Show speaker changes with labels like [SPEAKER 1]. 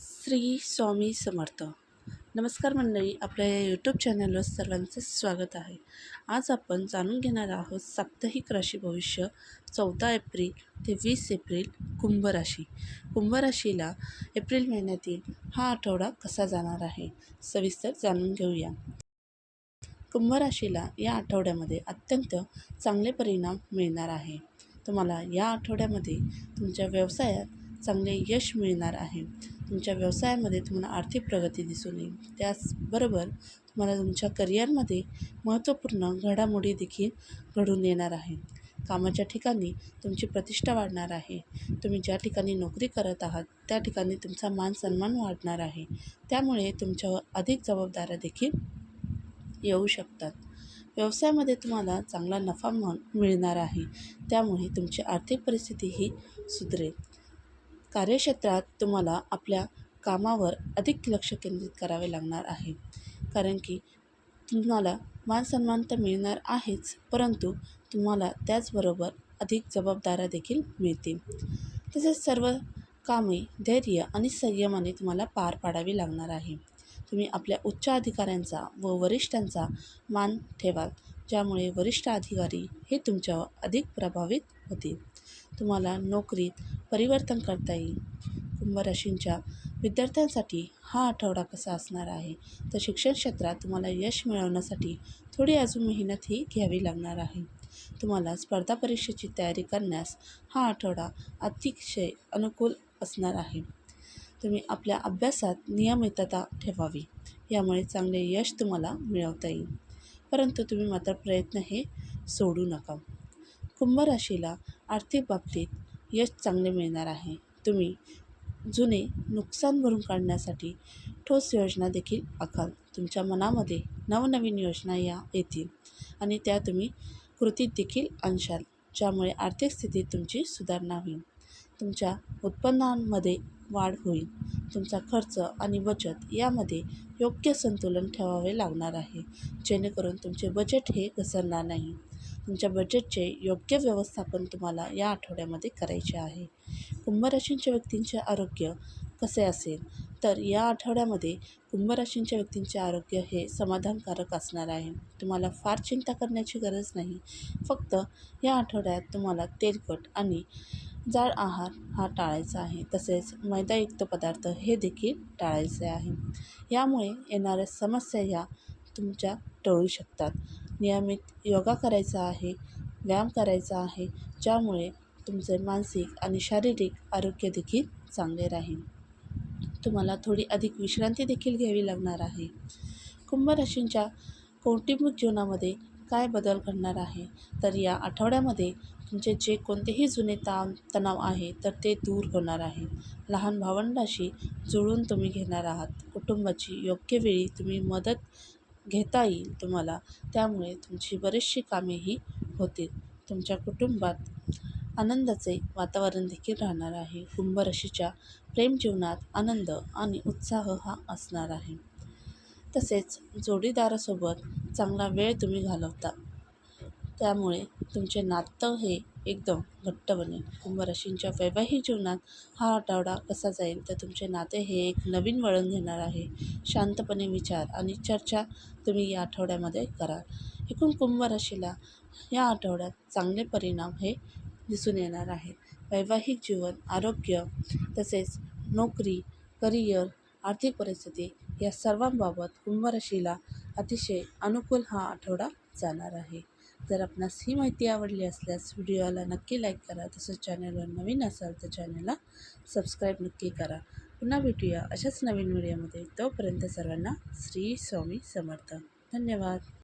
[SPEAKER 1] श्री स्वामी समर्थ. नमस्कार मंडळी आपल्या या यूट्यूब चॅनलवर सर्वांचे स्वागत आहे. आज आपण जाणून घेणार आहोत साप्ताहिक राशी भविष्य चौदा एप्रिल ते वीस एप्रिल कुंभ राशी. कुंभ राशीला एप्रिल महिन्यातील हा आठवडा कसा जाणार आहे सविस्तर जाणून घेऊया. कुंभ राशीला या आठवड्यामध्ये अत्यंत चांगले परिणाम मिळणार आहे. तुम्हाला या आठवड्यामध्ये तुमच्या व्यवसायात चांगले यश मिळणार आहे. तुमच्या व्यवसायामध्ये तुम्हाला आर्थिक प्रगती दिसून येईल. त्याचबरोबर तुम्हाला तुमच्या करिअरमध्ये महत्त्वपूर्ण घडामोडी देखील घडून येणार आहे कामाच्या ठिकाणी तुमची प्रतिष्ठा वाढणार आहे. तुम्ही ज्या ठिकाणी नोकरी करत आहात त्या ठिकाणी तुमचा मान सन्मान वाढणार आहे. त्यामुळे तुमच्यावर अधिक जबाबदाऱ्या देखील येऊ शकतात. व्यवसायामध्ये तुम्हाला चांगला नफा म मिळणार आहे. त्यामुळे तुमची आर्थिक परिस्थितीही सुधरेल. कार्यक्षेत्रात तुम्हाला आपल्या कामावर अधिक लक्ष केंद्रित करावे लागणार आहे. कारण की तुम्हाला मानसन्मान तर मिळणार आहेच परंतु तुम्हाला त्याचबरोबर अधिक जबाबदाऱ्या देखील मिळतील. तसेच सर्व कामे धैर्य आणि संयमाने तुम्हाला पार पाडावी लागणार आहे. तुम्ही आपल्या उच्च अधिकाऱ्यांचा व वरिष्ठांचा मान ठेवाल. ज्यामुळे वरिष्ठ अधिकारी हे तुमच्यावर अधिक प्रभावित होतील. तुम्हाला नोकरीत परिवर्तन करता येईल. कुंभराशींच्या विद्यार्थ्यांसाठी हा आठवडा कसा असणार आहे? तर शिक्षण क्षेत्रात तुम्हाला यश मिळवण्यासाठी थोडी अजून मेहनतही घ्यावी लागणार आहे. तुम्हाला स्पर्धा परीक्षेची तयारी करण्यास हा आठवडा अतिशय अनुकूल असणार आहे. तुम्ही आपल्या अभ्यासात नियमितता ठेवावी. यामुळे चांगले यश तुम्हाला मिळवता येईल. परंतु तुम्ही मात्र प्रयत्न हे सोडू नका. कुंभ राशीला आर्थिक बाबतीत यश चांगले मिळणार आहे. तुम्ही जुने नुकसान भरून काढण्यासाठी ठोस योजना देखील आखाल तुमच्या मनामध्ये नवनवीन योजना या येतील आणि त्या तुम्ही कृतीत देखील आणशाल ज्यामुळे आर्थिक स्थितीत तुमची सुधारणा होईल. तुमच्या उत्पन्नांमध्ये वाढ होईल. तुमचा खर्च आणि बचत यामध्ये योग्य संतुलन ठेवावे लागणार आहे. जेणेकरून तुमचे बजेट हे घसरणार नाही. तुमच्या बजेटचे योग्य व्यवस्थापन तुम्हाला या आठवड्यामध्ये करायचे आहे. कुंभराशींच्या व्यक्तींचे आरोग्य कसे असेल? तर या आठवड्यामध्ये कुंभराशींच्या व्यक्तींचे आरोग्य हे समाधानकारक असणार आहे. तुम्हाला फार चिंता करण्याची गरज नाही. फक्त या आठवड्यात तुम्हाला तेलकट आणि जाड आहार हा टाळायचा आहे. तसेच मैदायुक्त पदार्थ हे देखील टाळायचे आहे. यामुळे येणाऱ्या समस्या ह्या तुमच्या टळू शकतात. नियमित योगा करायचा आहे व्यायाम करायचा आहे ज्यामुळे तुमचे मानसिक आणि शारीरिक आरोग्य देखील चांगले राहील. तुम्हाला थोडी अधिक विश्रांती देखील घ्यावी लागणार आहे. कुंभ राशींच्या कौटुंबिक जीवनामध्ये काय बदल घडणार आहे? तर या आठवड्यामध्ये तुमचे जे कोणतेही जुने ताण तणाव आहे तर ते दूर होणार आहे. लहान भावंडाशी जुळून तुम्ही घेणार आहात. कुटुंबाची योग्य वेळी तुम्ही मदत घेता येईल तुम्हाला. त्यामुळे तुमची बरीचशी कामेही होतील. तुमच्या कुटुंबात आनंदाचे वातावरण देखील राहणार आहे. कुंभ राशीच्या प्रेमजीवनात आनंद आणि उत्साह हा असणार आहे. तसेच जोडीदारासोबत चांगला वेळ तुम्ही घालवता. त्यामुळे तुमचे नातं हे एकदम घट्ट बनेल. कुंभराशींच्या वैवाहिक जीवनात हा आठवडा कसा जाईल तर तुमचे नाते हे एक नवीन वळण घेणार आहे. शांतपणे विचार आणि चर्चा तुम्ही या आठवड्यामध्ये कराल. एकूण कुंभराशीला या आठवड्यात चांगले परिणाम हे दिसून येणार आहेत वैवाहिक जीवन आरोग्य तसेच नोकरी करिअर आर्थिक परिस्थिती या सर्वांबाबत कुंभराशीला अतिशय अनुकूल हा आठवडा जाणार आहे. जर आपणास ही माहिती आवडली असल्यास व्हिडिओला नक्की लाईक करा तसंच चॅनलवर नवीन असाल तर चॅनलला सबस्क्राईब नक्की करा. पुन्हा भेटूया अशाच नवीन व्हिडिओमध्ये. तोपर्यंत सर्वांना श्री स्वामी समर्थ. धन्यवाद.